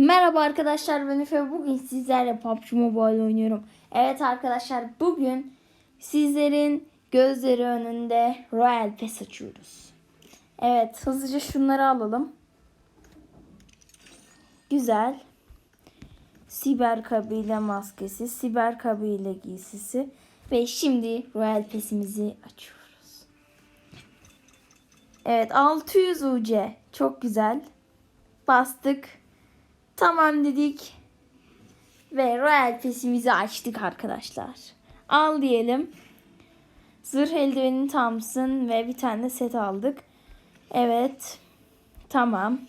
Merhaba arkadaşlar ben Efe. Bugün sizlerle PUBG Mobile oynuyorum. Evet arkadaşlar bugün sizlerin gözleri önünde Royal Pass açıyoruz. Evet hızlıca şunları alalım. Güzel. Siber kabile maskesi, siber kabile giysisi ve şimdi Royal Pass'imizi açıyoruz. Evet 600 UC çok güzel. Bastık. Tamam dedik. Ve Royal Pass'imizi açtık arkadaşlar. Al diyelim. Zırh eldivenin tamsın ve bir tane set aldık. Evet. Tamam.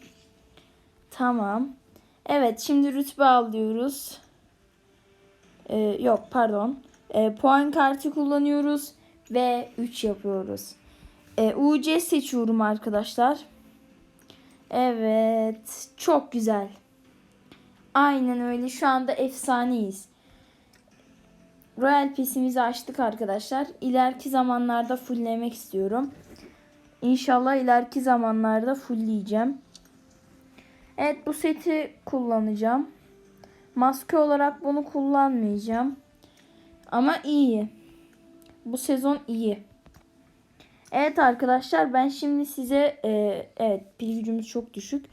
Tamam. Evet şimdi rütbe alıyoruz. Ee, yok pardon. Ee, puan kartı kullanıyoruz ve 3 yapıyoruz. Ee, UC seçiyorum arkadaşlar. Evet. Çok güzel. Aynen öyle. Şu anda efsaneyiz. Royal Pass'imizi açtık arkadaşlar. İleriki zamanlarda fulllemek istiyorum. İnşallah ileriki zamanlarda fullleyeceğim. Evet bu seti kullanacağım. Maske olarak bunu kullanmayacağım. Ama iyi. Bu sezon iyi. Evet arkadaşlar ben şimdi size e, evet pil gücümüz çok düşük.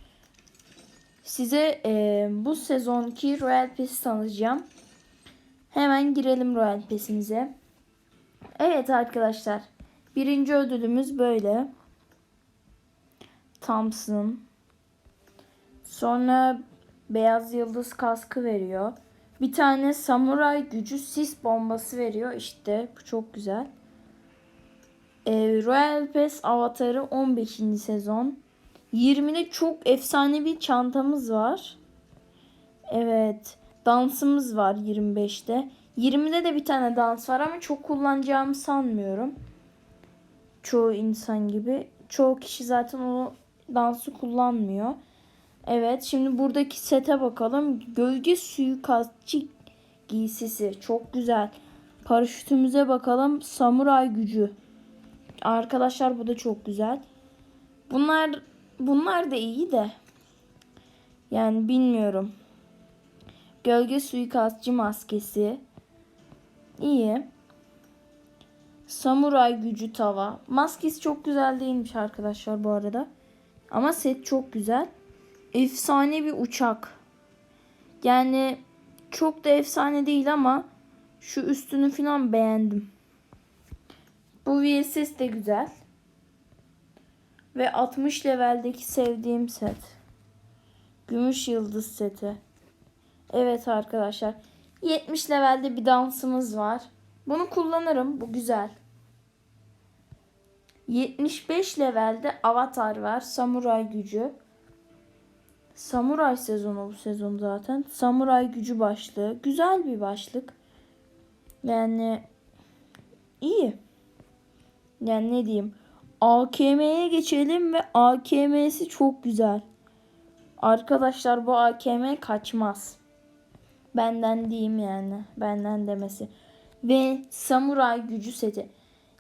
Size e, bu sezonki Royal Pass'i tanıtacağım. Hemen girelim Royal Pass'imize. Evet arkadaşlar. Birinci ödülümüz böyle. Thompson. Sonra beyaz yıldız kaskı veriyor. Bir tane samuray gücü sis bombası veriyor. İşte bu çok güzel. Ee, Royal Pass avatarı 15. sezon. 20'de çok efsane bir çantamız var. Evet. Dansımız var 25'te. 20'de de bir tane dans var ama çok kullanacağımı sanmıyorum. Çoğu insan gibi. Çoğu kişi zaten o dansı kullanmıyor. Evet şimdi buradaki sete bakalım. Gölge suikastçı giysisi. Çok güzel. Paraşütümüze bakalım. Samuray gücü. Arkadaşlar bu da çok güzel. Bunlar bunlar da iyi de. Yani bilmiyorum. Gölge suikastçı maskesi. İyi. Samuray gücü tava. Maskesi çok güzel değilmiş arkadaşlar bu arada. Ama set çok güzel. Efsane bir uçak. Yani çok da efsane değil ama şu üstünü falan beğendim. Bu VSS de güzel. Ve 60 leveldeki sevdiğim set. Gümüş yıldız seti. Evet arkadaşlar. 70 levelde bir dansımız var. Bunu kullanırım. Bu güzel. 75 levelde avatar var. Samuray gücü. Samuray sezonu bu sezon zaten. Samuray gücü başlığı. Güzel bir başlık. Yani iyi. Yani ne diyeyim. AKM'ye geçelim ve AKM'si çok güzel. Arkadaşlar bu AKM kaçmaz. Benden diyeyim yani. Benden demesi. Ve samuray gücü seti.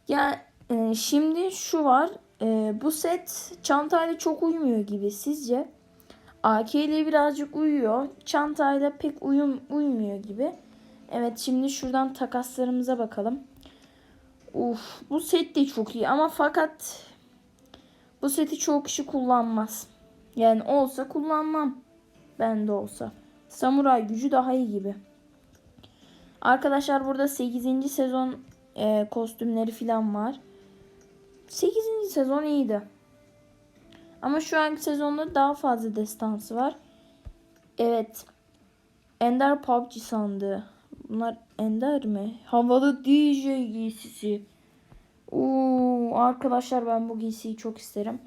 Ya e, şimdi şu var. E, bu set çantayla çok uymuyor gibi sizce? AK ile birazcık uyuyor. Çantayla pek uyum uymuyor gibi. Evet şimdi şuradan takaslarımıza bakalım. Uf, bu set de çok iyi ama fakat bu seti çok kişi kullanmaz. Yani olsa kullanmam. Ben de olsa. Samuray gücü daha iyi gibi. Arkadaşlar burada 8. sezon e, kostümleri falan var. 8. sezon iyiydi. Ama şu anki sezonda daha fazla destansı var. Evet. Ender PUBG sandığı. Bunlar Ender mi? Havalı DJ giysisi. Oo, arkadaşlar ben bu giysiyi çok isterim.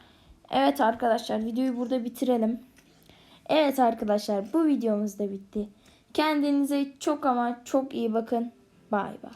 Evet arkadaşlar videoyu burada bitirelim. Evet arkadaşlar bu videomuz da bitti. Kendinize çok ama çok iyi bakın. Bay bay.